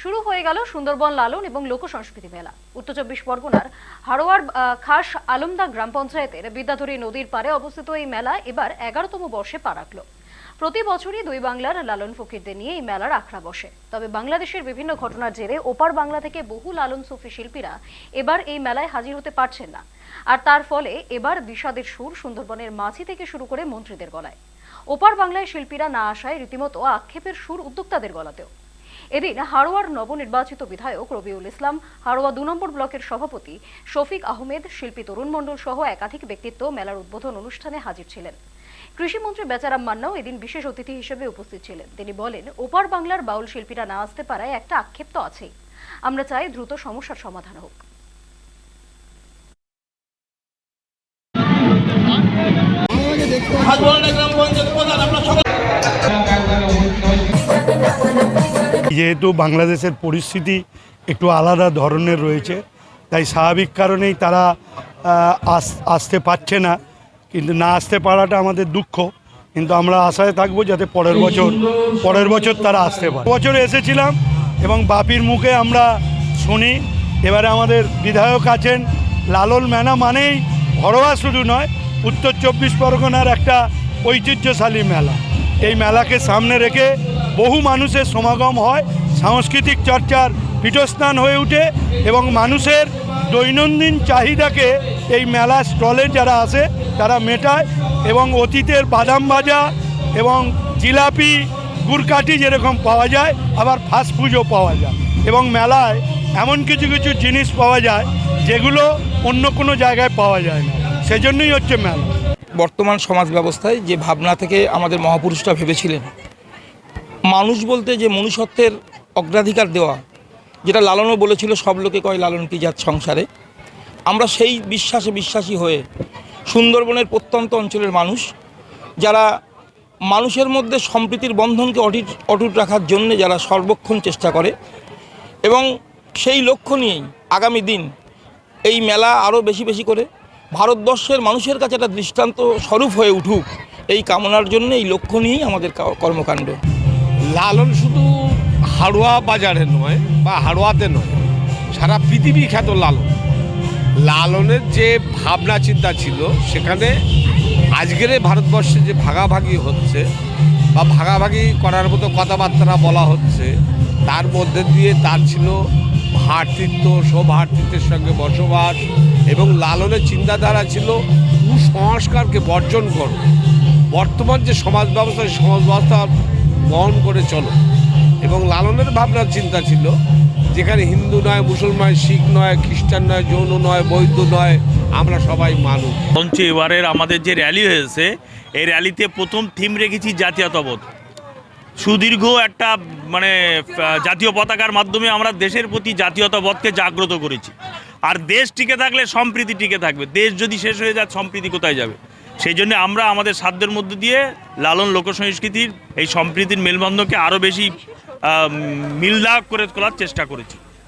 শুরু হয়ে গেল সুন্দরবন লালন এবং লোক সংস্কৃতি মেলা। উত্তর চব্বিশ পরগনার হারোয়ার খাস আলমদা গ্রাম পঞ্চায়েতের বিদ্যাধরী নদীর পারে অবস্থিত এই মেলা এবার এগারোতম বর্ষে পা রাখল। প্রতি বছরই দুই বাংলার লালন ফকিরদের নিয়ে এই মেলার আখড়া বসে। তবে বাংলাদেশের বিভিন্ন ঘটনার জেরে ওপার বাংলা থেকে বহু লালন সুফি শিল্পীরা এবার এই মেলায় হাজির হতে পারছেন না। আর তার ফলে এবার বিষাদের সুর সুন্দরবনের মাঝি থেকে শুরু করে মন্ত্রীদের গলায়। ওপার বাংলায় শিল্পীরা না আসায় রীতিমতো আক্ষেপের সুর উদ্যোক্তাদের গলাতেও। এদিন হারোয়ার নবনির্বাচিত বিধায়ক রবিউল ইসলাম, হারোয়া দু নম্বর ব্লকের সভাপতি শফিক আহমেদ, শিল্পী তরুণ মণ্ডল সহ একাধিক ব্যক্তিত্ব মেলার উদ্বোধন অনুষ্ঠানে হাজির ছিলেন। কৃষিমন্ত্রী বেচারাম মান্নাও এদিন বিশেষ অতিথি হিসেবে উপস্থিত ছিলেন। তিনি বলেন, ওপার বাংলার বাউল শিল্পীরা না আসতে পারায় একটা আক্ষেপ তো আছেই। আমরা চাই দ্রুত সমস্যার সমাধান হোক। গ্রাম পঞ্চায়েত প্রধান আপনার যেহেতু বাংলাদেশের পরিস্থিতি একটু আলাদা ধরনের রয়েছে, তাই স্বাভাবিক কারণেই তারা আস- আসতে পারছে না। কিন্তু না আসতে পারাটা আমাদের দুঃখ। কিন্তু আমরা আশায় থাকব যাতে পরের বছর পরের বছর তারা আসতে পারে। বছর এসেছিলাম এবং বাপির মুখে আমরা শুনি, এবারে আমাদের বিধায়ক আছেন লালন মেনা মানেই ঘরোয়া শুধু নয়, উত্তর চব্বিশ পরগনার একটা ঐতিহ্যশালী মেলা। এই মেলাকে সামনে রেখে বহু মানুষের সমাগম হয়, সাংস্কৃতিক চর্চার পীঠস্থান হয়ে ওঠে এবং মানুষের দৈনন্দিন চাহিদাকে এই মেলা স্টলে যারা আসে, তারা মেটায় এবং অতীতের বাদাম ভাজা এবং জিলাপি, গুড়কাঠি যেরকম পাওয়া যায়, আবার ফাস্টফুডও পাওয়া যায় এবং মেলায় এমন কিছু কিছু জিনিস পাওয়া যায় যেগুলো অন্য কোনো জায়গায় পাওয়া যায় না। সেজন্যই হচ্ছে মেলা। বর্তমান সমাজ ব্যবস্থায় যে ভাবনা থেকে আমাদের মহাপুরুষরা ভেবেছিলেন মানুষ বলতে যে মনুষ্যত্বের অগ্রাধিকার দেওয়া, যেটা লালনও বলেছিল, সব লোকে কয় লালন কি জাত সংসারে। আমরা সেই বিশ্বাসে বিশ্বাসী হয়ে সুন্দরবনের প্রত্যন্ত অঞ্চলের মানুষ, যারা মানুষের মধ্যে সম্প্রীতির বন্ধনকে অটিট, অটুট রাখার জন্য যারা সর্বক্ষণ চেষ্টা করে এবং সেই লক্ষ্য নিয়েই আগামী দিন এই মেলা আরও বেশি বেশি করে ভারতবর্ষের মানুষের কাছে একটা দৃষ্টান্ত স্বরূপ হয়ে উঠুক, এই কামনার জন্য এই লক্ষ্য নিয়েই আমাদের কর্মকাণ্ড। লালন শুধু হাড়োয়া বাজারে নয় বা হাড়োয়াতে নয়, সারা পৃথিবী খ্যাত লালন। লালনের যে ভাবনা চিন্তা ছিল, সেখানে আজকের ভারতবর্ষে যে ভাগাভাগি হচ্ছে বা ভাগাভাগি করার মতো কথাবার্তা বলা হচ্ছে, তার মধ্যে দিয়ে তার ছিল ভাতৃত্ব, সৌভাতৃত্বের সঙ্গে বসবাস এবং লালনের চিন্তাধারা ছিল কুসংস্কারকে বর্জন করো। বর্তমান যে সমাজ ব্যবস্থা সমাজ ব্যবস্থা বহন করে চলো। এবং লালনের ভাবনার চিন্তা ছিল, যেখানে হিন্দু নয়, মুসলমান, শিখ নয়, খ্রিস্টান নয় জৈন নয়, বৌদ্ধ নয়, আমরা সবাই মানুষ। বঞ্চ এবারের আমাদের যে র্যালি হয়েছে, এই র্যালিতে প্রথম থিম রেখেছি জাতীয়তাবোধ। সুদীর্ঘ একটা মানে জাতীয় পতাকার মাধ্যমে আমরা দেশের প্রতি জাতীয়তাবোধকে জাগ্রত করেছি। আর দেশ টিকে থাকলে সম্প্রীতি টিকে থাকবে। দেশ যদি শেষ হয়ে যায়, সম্প্রীতি কোথায় যাবে? সেই জন্য আমরা আমাদের সাধ্যের মধ্যে দিয়ে লালন লোকসংস্কৃতির এই সম্প্রীতির মেলবন্ধনকে আরও বেশি মিলদাগ করে তোলার চেষ্টা করেছি।